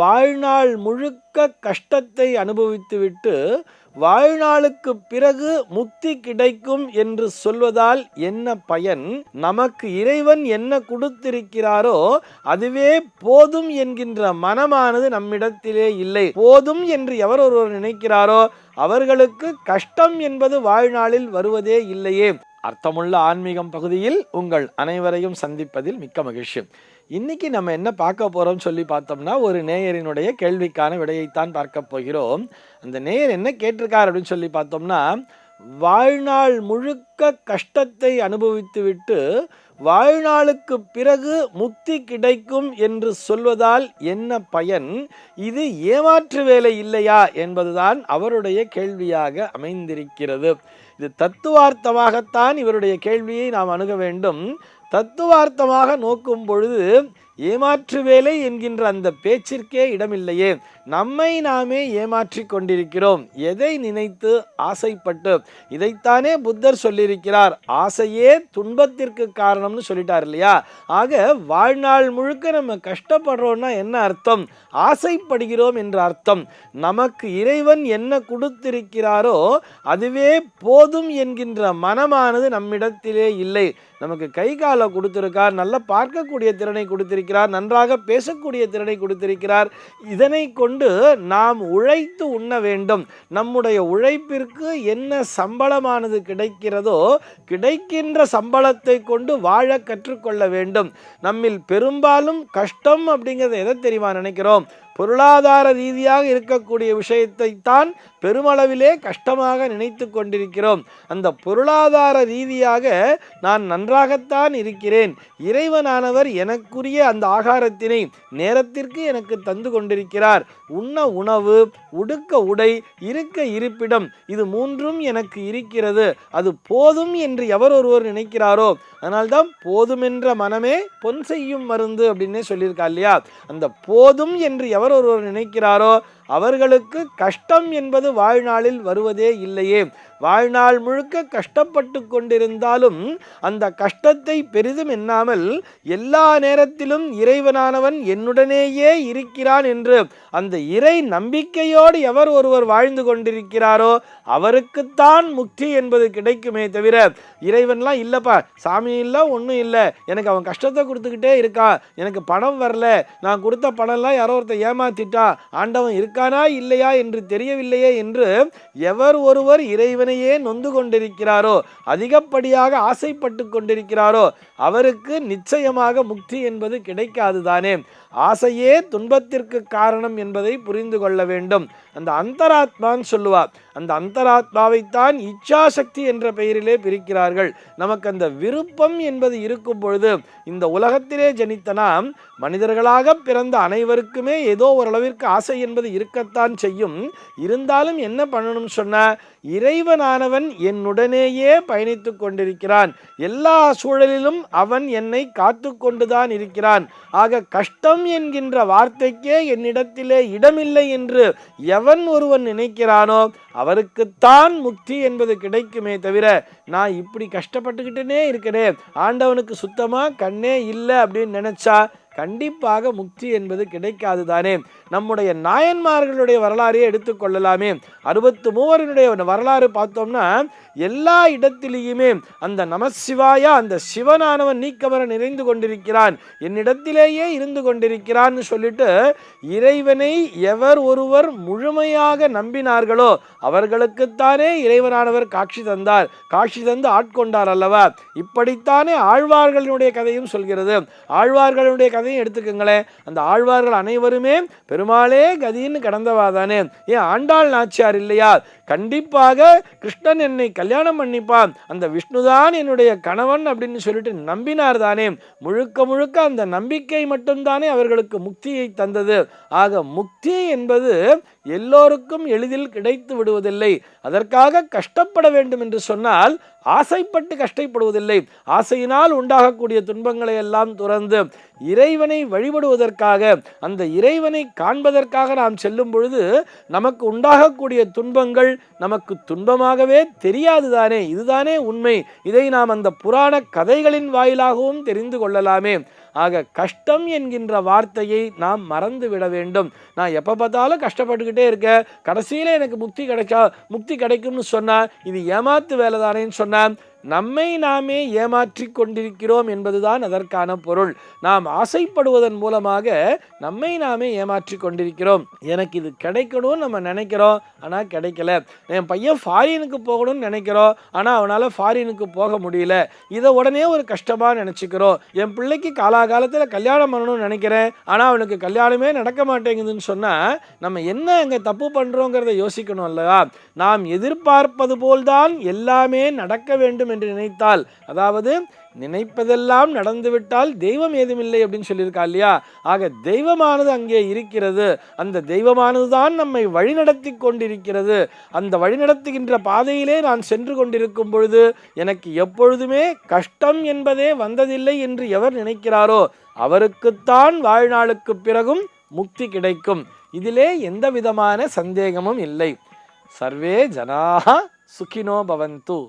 வாழ்நாள் முழுக்க கஷ்டத்தை அனுபவித்துவிட்டு வாழ்நாளுக்கு பிறகு முக்தி கிடைக்கும் என்று சொல்வதால் என்ன பயன்? நமக்கு இறைவன் என்ன கொடுத்திருக்கிறாரோ அதுவே போதும் என்கின்ற மனமானது நம்மிடத்திலே இல்லை. போதும் என்று எவர் ஒருவர் நினைக்கிறாரோ அவர்களுக்கு கஷ்டம் என்பது வாழ்நாளில் வருவதே இல்லையே. அர்த்தமுள்ள ஆன்மீகம் பகுதியில் உங்கள் அனைவரையும் சந்திப்பதில் மிக்க மகிழ்ச்சி. இன்னைக்கு நம்ம என்ன பார்க்க போகிறோம்னு சொல்லி பார்த்தோம்னா ஒரு நேயரினுடைய கேள்விக்கான விடையைத்தான் பார்க்க போகிறோம். அந்த நேயர் என்ன கேட்டிருக்கார் அப்படின்னு சொல்லி பார்த்தோம்னா வாழ்நாள் முழுக்க கஷ்டத்தை அனுபவித்துவிட்டு வாழ்நாளுக்கு பிறகு முக்தி கிடைக்கும் என்று சொல்வதால் என்ன பயன்? இது ஏமாற்று வேலை இல்லையா என்பதுதான் அவருடைய கேள்வியாக அமைந்திருக்கிறது. இது தத்துவார்த்தமாகத்தான் இவருடைய கேள்வியை நாம் அணுக வேண்டும். தத்துவார்த்தமாக நோக்கும் பொழுது ஏமாற்று வேலை என்கின்ற அந்த பேச்சிற்கே இடமில்லையே. நம்மை நாமே ஏமாற்றி கொண்டிருக்கிறோம். எதை நினைத்து ஆசைப்பட்டு? இதைத்தானே புத்தர் சொல்லியிருக்கிறார். ஆசையே துன்பத்திற்கு காரணம்னு சொல்லிட்டார் இல்லையா? ஆக வாழ்நாள் முழுக்க நம்ம கஷ்டப்படுறோம்னா என்ன அர்த்தம்? ஆசைப்படுகிறோம் என்ற அர்த்தம். நமக்கு இறைவன் என்ன கொடுத்திருக்கிறாரோ அதுவே போதும் என்கின்ற மனமானது நம்மிடத்திலே இல்லை. நமக்கு கை காலை கொடுத்துருக்கார். நல்ல பார்க்கக்கூடிய திறனை கொடுத்திருக்கிறார். நன்றாக பேசக்கூடிய திறனை கொடுத்திருக்கிறார். இதனை கொண்டு நாம் உழைத்து உண்ண வேண்டும். நம்முடைய உழைப்பிற்கு என்ன சம்பளமானது கிடைக்கிறதோ கிடைக்கின்ற சம்பளத்தை கொண்டு வாழ கற்றுக்கொள்ள வேண்டும். நம்மில் பெரும்பாலும் கஷ்டம் அப்படிங்கிறத எதை தெரியுமா நினைக்கிறோம்? பொருளாதார ரீதியாக இருக்கக்கூடிய விஷயத்தை தான் பெருமளவிலே கஷ்டமாக நினைத்து கொண்டிருக்கிறோம். அந்த பொருளாதார ரீதியாக நான் நன்றாகத்தான் இருக்கிறேன். இறைவனானவர் எனக்குரிய அந்த ஆகாரத்தினை நேரத்திற்கு எனக்கு தந்து கொண்டிருக்கிறார். உண்ண உணவு உடுக்க உடை இருக்க இருப்பிடம் இது மூன்றும் எனக்கு இருக்கிறது. அது போதும் என்று எவர் ஒருவர் நினைக்கிறாரோ அதனால்தான் போதுமென்ற மனமே பொன் செய்யும் மருந்து அப்படின்னே சொல்லியிருக்கா இல்லையா? அந்த போதும் என்று எவர் ஒருவர் நினைக்கிறாரோ அவர்களுக்கு கஷ்டம் என்பது வாழ்நாளில் வருவதே இல்லையே. வாழ்நாள் முழுக்க கஷ்டப்பட்டு கொண்டிருந்தாலும் அந்த கஷ்டத்தை பெரிதும் எண்ணாமல் எல்லா நேரத்திலும் இறைவனானவன் என்னுடனேயே இருக்கிறான் என்று அந்த இறை நம்பிக்கையோடு எவர் ஒருவர் வாழ்ந்து கொண்டிருக்கிறாரோ அவருக்குத்தான் முக்தி என்பது கிடைக்குமே தவிர இறைவன்லாம் இல்லைப்பா சாமி இல்லை ஒன்றும் இல்லை. எனக்கு அவன் கஷ்டத்தை கொடுத்துக்கிட்டே இருக்கான் எனக்கு பணம் வரல நான் கொடுத்த பணம்லாம் யாரோ ஒருத்தர் ஏமாத்திட்டா ஆண்டவன் இருக்கானா இல்லையா என்று தெரியவில்லையே என்று எவர் ஒருவர் இறைவனையே நொந்து கொண்டிருக்கிறாரோ அதிகப்படியாக ஆசைப்பட்டு கொண்டிருக்கிறாரோ அவருக்கு நிச்சயமாக முக்தி என்பது கிடைக்காது தானே ஆசையே துன்பத்திற்கு காரணம் என்பதை புரிந்து கொள்ள வேண்டும். அந்த அந்தராத்மான்னு சொல்லுவார் அந்த அந்தராத்மாவைத்தான் இச்சாசக்தி என்ற பெயரிலே பிரிக்கிறார்கள். நமக்கு அந்த விருப்பம் என்பது இருக்கும் பொழுது இந்த உலகத்திலே ஜனித்த நாம் மனிதர்களாக பிறந்த அனைவருக்குமே ஏதோ ஓரளவிற்கு ஆசை என்பது இருக்கத்தான் செய்யும். இருந்தாலும் என்ன பண்ணணும் சொன்ன இறைவனானவன் என்னுடனேயே பயணித்து கொண்டிருக்கிறான். எல்லா சூழலிலும் அவன் என்னை காத்து கொண்டுதான் இருக்கிறான். ஆக கஷ்டம் என்கின்ற வார்த்தைக்கே என்னிடத்திலே இடமில்லை என்று எவன் ஒருவன் நினைக்கிறானோ அவருக்குத்தான் முக்தி என்பது கிடைக்குமே தவிர நான் இப்படி கஷ்டப்பட்டுக்கிட்டே இருக்கிறேன். ஆண்டவனுக்கு சுத்தமாக கண்ணே இல்லை அப்படின்னு நினச்சா கண்டிப்பாக முக்தி என்பது கிடைக்காது தானே நம்முடைய நாயன்மார்களுடைய வரலாறையே எடுத்துக்கொள்ளலாமே அறுபத்து மூவரினுடைய வரலாறு பார்த்தோம்னா எல்லா இடத்திலேயுமே அந்த நமசிவாயா அந்த சிவனானவன் நீக்கமர நிறைந்து கொண்டிருக்கிறான். என்னிடத்திலேயே இருந்து கொண்டிருக்கிறான்னு சொல்லிட்டு இறைவனை எவர் ஒருவர் முழுமையாக நம்பினார்களோ அவர்களுக்குத்தானே இறைவனானவர் காட்சி தந்தார். காட்சி தந்து ஆட்கொண்டார் அல்லவா? இப்படித்தானே ஆழ்வார்களுடைய கதையும் சொல்கிறது. ஆழ்வார்களுடைய கதை கதையும் எடுத்துக்கோங்களேன். அந்த ஆழ்வார்கள் அனைவருமே பெருமாளே கதின்னு கடந்தவாதானே. ஏன் ஆண்டாள் நாச்சியார் இல்லையா கண்டிப்பாக கிருஷ்ணன் என்னை கல்யாணம் பண்ணிப்பான். அந்த விஷ்ணுதான் என்னுடைய கணவன் அப்படின்னு சொல்லிட்டு நம்பினார் தானே முழுக்க முழுக்க அந்த நம்பிக்கை மட்டும்தானே அவர்களுக்கு முக்தியை தந்தது. ஆக முக்தி என்பது எல்லோருக்கும் எளிதில் கிடைத்து விடுவதில்லை. அதற்காக கஷ்டப்பட வேண்டும் என்று சொன்னால் ஆசைப்பட்டு கஷ்டப்படுவதில்லை. ஆசையினால் உண்டாகக்கூடிய துன்பங்களை எல்லாம் துறந்து இறைவனை வழிபடுவதற்காக அந்த இறைவனை காண்பதற்காக நாம் செல்லும் பொழுது நமக்கு உண்டாகக்கூடிய துன்பங்கள் நமக்கு துன்பமாகவே தெரியாது தானே. இதுதானே உண்மை. இதை நாம் அந்த புராண கதைகளின் வாயிலாகவும் தெரிந்து கொள்ளலாமே. ஆக கஷ்டம் என்கின்ற வார்த்தையை நாம் மறந்து விட வேண்டும். நான் எப்போ பார்த்தாலும் கஷ்டப்பட்டுக்கிட்டே இருக்கேன். கடைசியில் எனக்கு முக்தி கிடைச்சா முக்தி கிடைக்கும்னு சொன்னால் இது ஏமாத்து வேலை தானேன்னு சொன்னேன் நம்மை நாமே ஏமாற்றி கொண்டிருக்கிறோம் என்பதுதான் அதற்கான பொருள். நாம் ஆசைப்படுவதன் மூலமாக நம்மை நாமே ஏமாற்றி கொண்டிருக்கிறோம். எனக்கு இது கிடைக்கணும்னு நம்ம நினைக்கிறோம். ஆனால் கிடைக்கல. என் பையன் ஃபாரினுக்கு போகணும்னு நினைக்கிறோம். ஆனால் அவனால் ஃபாரினுக்கு போக முடியல. இதை உடனே ஒரு கஷ்டமாக நினச்சிக்கிறோம். என் பிள்ளைக்கு காலாகாலத்தில் கல்யாணம் பண்ணணும்னு நினைக்கிறேன். ஆனால் அவனுக்கு கல்யாணமே நடக்க மாட்டேங்குதுன்னு சொன்னால் நம்ம என்ன அங்கே தப்பு பண்ணுறோங்கிறத யோசிக்கணும் அல்லவா? நாம் எதிர்பார்ப்பது போல்தான் எல்லாமே நடக்க வேண்டும் வேண்டும் என்று நினைத்தால் அதாவது நினைப்பதெல்லாம் நடந்துவிட்டால் தெய்வம் ஏதுமில்லை அப்படின்னு சொல்லியிருக்கா இல்லையா? ஆக தெய்வமானது அங்கே இருக்கிறது. அந்த தெய்வமானது தான் நம்மை வழிநடத்தி கொண்டிருக்கிறது. அந்த வழிநடத்துகின்ற பாதையிலே நான் சென்று கொண்டிருக்கும் பொழுது எனக்கு எப்பொழுதுமே கஷ்டம் என்பதே வந்ததில்லை என்று எவர் நினைக்கிறாரோ அவருக்குத்தான் வாழ்நாளுக்கு பிறகும் முக்தி கிடைக்கும். இதிலே எந்த விதமான சந்தேகமும் இல்லை. சர்வே ஜனாக சுகினோ பவந்து.